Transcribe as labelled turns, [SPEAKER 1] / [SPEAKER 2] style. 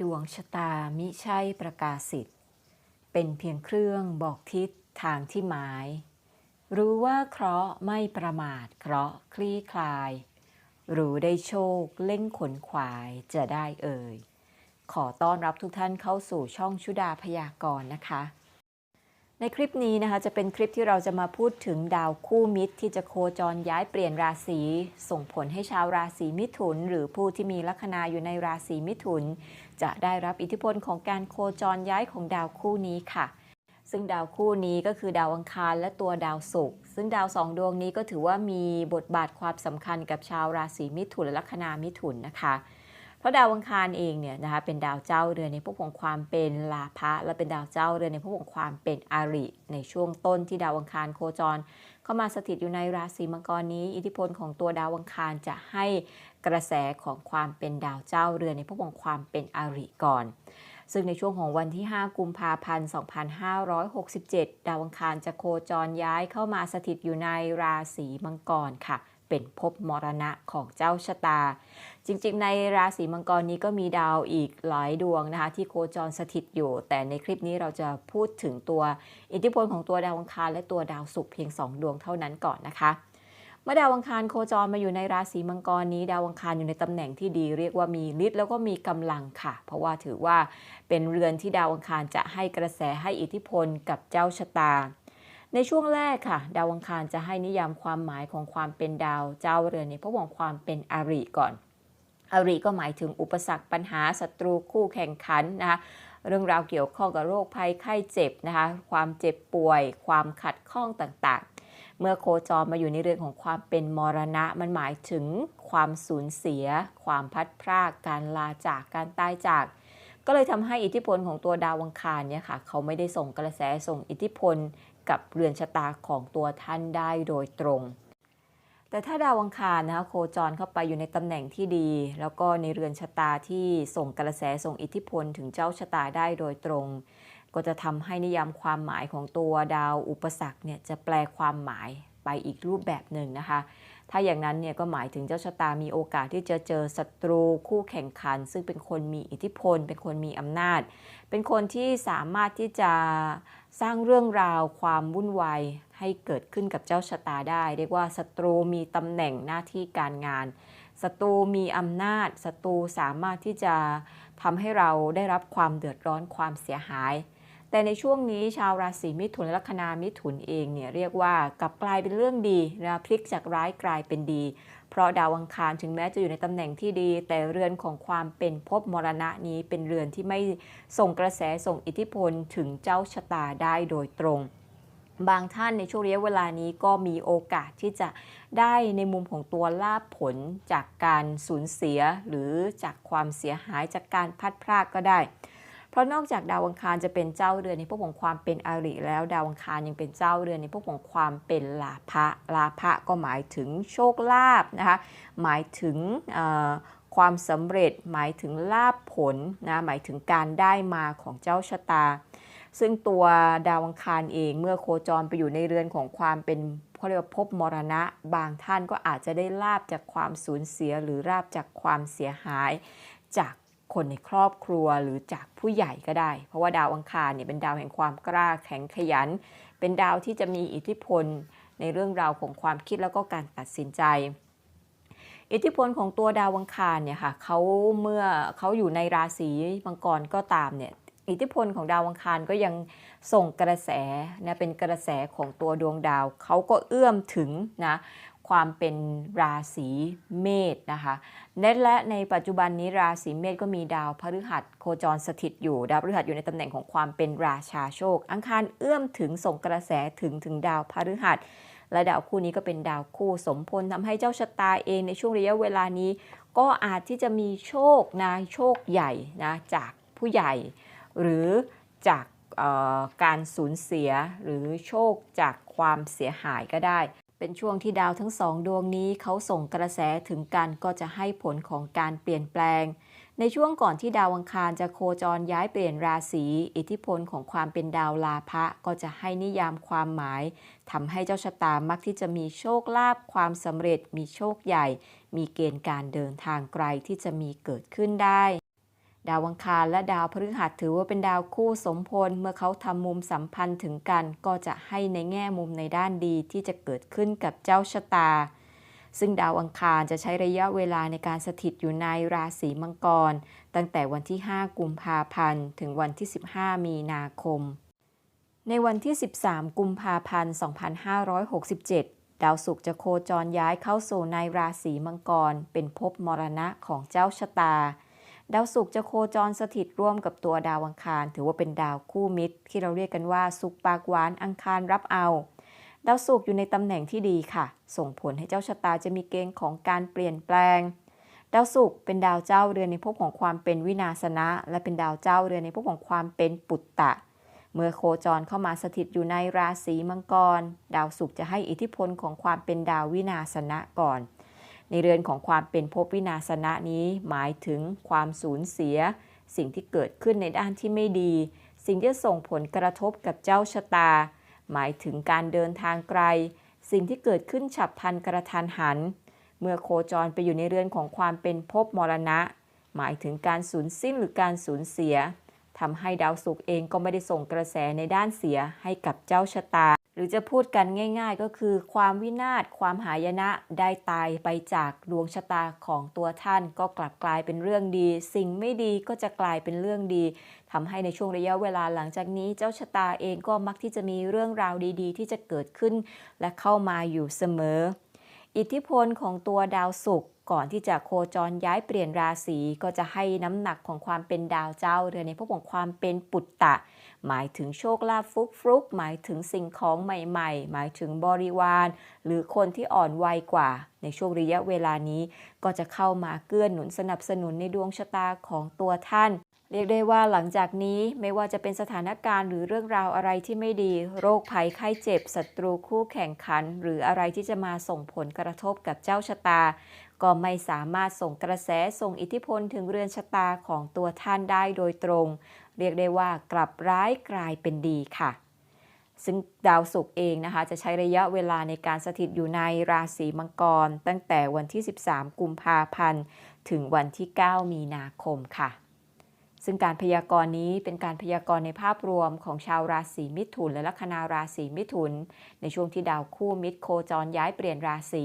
[SPEAKER 1] ดวงชะตามิใช่ประกาศสิทธิ์เป็นเพียงเครื่องบอกทิศทางที่หมาย รู้ว่าเคราะห์ไม่ประมาทเคราะห์คลี่คลาย รู้ได้โชคเล่งขนขวายจะได้เอ่ย ขอต้อนรับทุกท่านเข้าสู่ช่องชุดาพยากรณ์นะคะ ในคลิปนี้นะคะจะเป็นคลิปที่เราจะมาพูดถึงดาวคู่มิตร ที่จะโคจรย้ายเปลี่ยนราศีส่งผลให้ชาวราศีมิถุน หรือผู้ที่มีลัคนาอยู่ในราศีมิถุน จะได้รับอิทธิพลของการโคจรย้ายของดาวคู่นี้ค่ะ ซึ่งดาวคู่นี้ก็คือดาวอังคารและตัวดาวศุกร์ซึ่งดาวสองดวงนี้ก็ถือว่ามีบทบาทความสำคัญกับชาวราศีมิถุนและลัคนามิถุนนะคะ ราะดาวอังคารเองเนี่ยนะคะเป็นดาวเจ้าเรือนในพวกของความเป็นลาภะและเป็นดาวเจ้าเรือนในพวกของความเป็นอาริ ในช่วงต้นที่ดาวอังคารโคจร เข้ามาสถิตอยู่ในราศีมังกรนี้ อิทธิพลของตัวดาวอังคารจะให้กระแสของความเป็นดาวเจ้าเรือนในพวกของความเป็นอาริก่อนซึ่งในช่วงของวันที่ 5 กุมภาพันธ์ 2567 ดาวอังคารจะโคจรย้ายเข้ามาสถิตอยู่ในราศีมังกรค่ะ เป็นภพมรณะของเจ้าชะตา จริงๆ ในราศีมังกรนี้ก็มีดาวอีกหลายดวงนะคะ ที่โคจรสถิตอยู่ แต่ในคลิปนี้เราจะพูดถึงตัวอิทธิพลของตัวดาวอังคารและตัวดาวศุกร์เพียง 2 ดวงเท่านั้นก่อนนะคะเมื่อดาวอังคารโคจรมาอยู่ในราศีมังกรนี้ ดาวอังคารอยู่ในตำแหน่งที่ดีเรียกว่ามีฤทธิ์แล้วก็มีกำลังค่ะ เพราะว่าถือว่าเป็นเรือนที่ดาวอังคารจะให้กระแสให้อิทธิพลกับเจ้าชะตา ในช่วงแรกค่ะ ดาวอังคารจะให้นิยามความหมายของความเป็นดาวเจ้าเรือนในพระวงความเป็นอาริก่อน อาริก็หมายถึงอุปสรรคปัญหาศัตรูคู่แข่งขันนะคะเรื่องราวเกี่ยวข้องกับโรคภัยไข้เจ็บนะคะความเจ็บป่วย ความขัดข้องต่างๆ เมื่อโคจรมาอยู่ในเรื่องของความเป็นมรณะ มันหมายถึงความสูญเสีย ความพัดพรากการลาจากการตายจาก ก็เลยทำให้อิทธิพลของตัวดาวอังคารเนี่ยค่ะเขาไม่ได้ส่งกระแสส่งอิทธิพล กับเรือนชะตาของตัวท่านได้โดยตรง แต่ถ้าดาวอังคารนะคะโคจรเข้าไปอยู่ในตำแหน่งที่ดี แล้วก็ในเรือนชะตาที่ส่งกระแสส่งอิทธิพลถึงเจ้าชะตาได้โดยตรง ก็จะทำให้นิยามความหมายของตัวดาวอุปสรรคเนี่ยจะแปลความหมายไปอีกรูปแบบหนึ่งนะคะ ถ้าอย่างนั้นเนี่ยก็หมายถึงเจ้าชะตามีโอกาสที่จะเจอศัตรูคู่แข่งขัน ซึ่งเป็นคนมีอิทธิพล เป็นคนมีอำนาจ เป็นคนที่สามารถที่จะสร้างเรื่องราวความวุ่นวายให้เกิดขึ้นกับเจ้าชะตาได้ เรียกว่าศัตรูมีตำแหน่งหน้าที่การงานศัตรูมีอำนาจศัตรูสามารถที่จะทำให้เราได้รับความเดือดร้อนความเสียหาย แต่ในช่วงนี้ชาวราศีมิถุนและลัคนามิถุนเองเนี่ยเรียกว่ากลับกลายเป็นเรื่องดีนะพลิกจากร้ายกลายเป็นดี เพราะดาวอังคารถึงแม้จะอยู่ในตำแหน่งที่ดี แต่เรือนของความเป็นภพมรณะนี้เป็นเรือนที่ไม่ส่งกระแสส่งอิทธิพลถึงเจ้าชะตาได้โดยตรงบางท่านในช่วงระยะเวลานี้ก็มีโอกาสที่จะได้ในมุมของตัวลาบผลจากการสูญเสียหรือจากความเสียหายจากการพัดพรากก็ได้ ราะนอกจากดาวอังคารจะเป็นเจ้าเรือนในพวกของความเป็นอริแล้ว ดาวอังคารยังเป็นเจ้าเรือนในพวกของความเป็นลาภะลาภะก็หมายถึงโชคลาภนะคะหมายถึงความสำเร็จหมายถึงลาภผลนะหมายถึงการได้มาของเจ้าชะตา ซึ่งตัวดาวอังคารเองเมื่อโคจรไปอยู่ในเรือนของความเป็นเขาเรียกว่าภพมรณะ บางท่านก็อาจจะได้ลาบจากความสูญเสียหรือลาบจากความเสียหายจาก คนในครอบครัวหรือจากผู้ใหญ่ก็ได้ เพราะว่าดาวอังคารเนี่ยเป็นดาวแห่งความกล้าแข็งขยัน เป็นดาวที่จะมีอิทธิพลในเรื่องราวของความคิดแล้วก็การตัดสินใจ อิทธิพลของตัวดาวอังคารเนี่ยค่ะเขาเมื่อเขาอยู่ในราศีมังกรก็ตามเนี่ยอิทธิพลของดาวอังคารก็ยังส่งกระแสนะเป็นกระแสของตัวดวงดาวเขาก็เอื้อมถึงนะ ความเป็นราศีเมษนะคะและในปัจจุบันนี้ราศีเมษก็มีดาวพฤหัสโคจรสถิตอยู่ ดาวพฤหัสอยู่ในตำแหน่งของความเป็นราชาโชค อังคารเอื้อมถึงส่งกระแสถึงถึงดาวพฤหัสและดาวคู่นี้ก็เป็นดาวคู่สมพลทำให้เจ้าชะตาเองในช่วงระยะเวลานี้ ก็อาจที่จะมีโชคนะโชคใหญ่นะจากผู้ใหญ่ หรือจากการสูญเสียหรือโชคจากความเสียหายก็ได้ เป็นช่วงที่ดาวทั้งสองดวงนี้เขาส่งกระแสถึงกันก็จะให้ผลของการเปลี่ยนแปลง ในช่วงก่อนที่ดาวอังคารจะโคจรย้ายเปลี่ยนราศี อิทธิพลของความเป็นดาวลาภะก็จะให้นิยามความหมายทำให้เจ้าชะตามักที่จะมีโชคลาภความสำเร็จ มีโชคใหญ่ มีเกณฑ์การเดินทางไกลที่จะมีเกิดขึ้นได้ ดาวอังคารและดาวพฤหัสถือว่าเป็นดาวคู่สมพล เมื่อเขาทำมุมสัมพันธ์ถึงกัน ก็จะให้ในแง่มุมในด้านดีที่จะเกิดขึ้นกับเจ้าชะตา ซึ่งดาวอังคารจะใช้ระยะเวลาในการสถิตอยู่ในราศีมังกร ตั้งแต่วันที่ 5 กุมภาพันธ์ ถึงวันที่ 15 มีนาคม ในวันที่ 13 กุมภาพันธ์ 2567ดาวศุกร์จะโคจรย้ายเข้าสู่ในราศีมังกร เป็นภพมรณะของเจ้าชะตา ดาวศุกร์จะโคจรสถิตร่วมกับตัวดาวอังคาร ถือว่าเป็นดาวคู่มิตร ที่เราเรียกกันว่าสุกปากหวานอังคารรับเอา ดาวศุกร์อยู่ในตำแหน่งที่ดีค่ะ ส่งผลให้เจ้าชะตาจะมีเกณฑ์ของการเปลี่ยนแปลง ดาวศุกร์เป็นดาวเจ้าเรือนในภพของความเป็นวินาศนะ และเป็นดาวเจ้าเรือนในภพของความเป็นปุตตะเมื่อโคจรเข้ามาสถิตอยู่ในราศีมังกร ดาวศุกร์จะให้อิทธิพลของความเป็นดาววินาศนะก่อน ในเรือนของความเป็นภพวินาศนะนี้หมายถึงความสูญเสีย สิ่งที่เกิดขึ้นในด้านที่ไม่ดี สิ่งที่ส่งผลกระทบกับเจ้าชะตา หมายถึงการเดินทางไกล สิ่งที่เกิดขึ้นฉับพลันกระทันหัน เมื่อโคจรไปอยู่ในเรือนของความเป็นภพมรณะ หมายถึงการสูญสิ้นหรือการสูญเสียทำให้ดาวศุกร์เองก็ไม่ได้ส่งกระแสในด้านเสียให้กับเจ้าชะตา หรือจะพูดกันง่าย ๆ ก็คือความวินาศความหายนะได้ตายไปจากดวงชะตาของตัวท่าน ก็กลับกลายเป็นเรื่องดี สิ่งไม่ดีก็จะกลายเป็นเรื่องดีทำให้ในช่วงระยะเวลาหลังจากนี้ เจ้าชะตาเองก็มักที่จะมีเรื่องราวดีๆ ที่จะเกิดขึ้น และเข้ามาอยู่เสมอ อิทธิพลของตัวดาวศุกร์ก่อนที่จะโคจรย้ายเปลี่ยนราศีก็จะให้น้ำหนักของความเป็นดาวเจ้าเรือนในพวกของความเป็นปุตตะ หมายถึงโชคลาภฟุกฟุกหมายถึงสิ่งของใหม่ๆ หมายถึงบริวาร หรือคนที่อ่อนวัยกว่า ในช่วงระยะเวลานี้ ก็จะเข้ามาเกื้อหนุนสนับสนุนในดวงชะตาของตัวท่านเรียกได้ว่าหลังจากนี้ไม่ว่าจะเป็นสถานการณ์หรือเรื่องราวอะไรที่ไม่ดี โรคภัยไข้เจ็บศัตรูคู่แข่งขัน หรืออะไรที่จะมาส่งผลกระทบกับเจ้าชะตา ก็ไม่สามารถส่งกระแสส่งอิทธิพลถึงเรือนชะตาของตัวท่านได้โดยตรง เรียกได้ว่ากลับร้ายกลายเป็นดีค่ะ ซึ่งดาวศุกร์เองนะคะ จะใช้ระยะเวลาในการสถิตอยู่ในราศีมังกร ตั้งแต่วันที่ 13 กุมภาพันธ์ ถึงวันที่ 9 มีนาคมค่ะซึ่งการพยากรณ์นี้เป็นการพยากรณ์ในภาพรวมของชาวราศีมิถุนและลัคนาราศีมิถุน ในช่วงที่ดาวคู่มิตรโคจรย้ายเปลี่ยนราศี